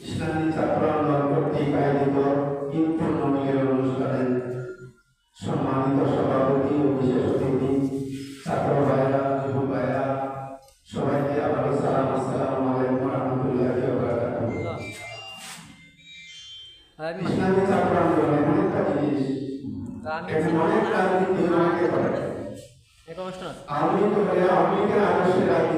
ইসলামী ছাত্র আন্দোলন কর্তৃক আয়োজিত ঈদ পূর্ণমিলের অনুষ্ঠানে সম্মানিত সভাপতি ও বিশেষ অতিথি ছাত্র ভাইরা যুবক ভাইরা সবাইকে আবারও সালাম আসসালামু আলাইকুম রহমতুল্লাহি আমি ইসলামী ছাত্র আন্দোলন এমন একটা জিনিস অনেক রাজনীতি করে লীগের আদর্শের রাজনীতি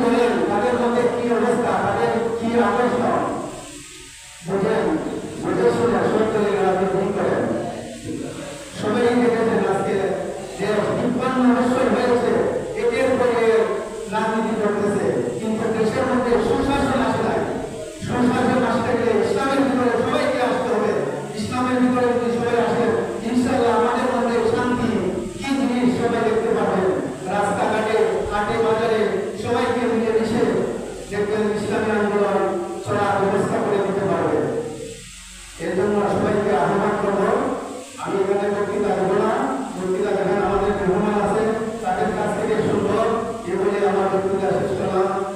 নেতারা কি বলেন তাদের মধ্যে কি অবস্থা, তাদের কি আদর্শ বুঝেন, বুঝে শুনে সব দলের রাজনীতি করেন। সবাই দেখেছেন আজকে যে বিজ্ঞান অবশ্যই হয়েছে একের পরে রাজনীতি করতেছে, কিন্তু দেশের মধ্যে সুশাসন আসে নাই। সুশাসন আসতে গেলে ইসলামের ভিতরে সবাইকে আসতে হবে। ইসলামের ভিতরে যদি সবাই ربنا في السماء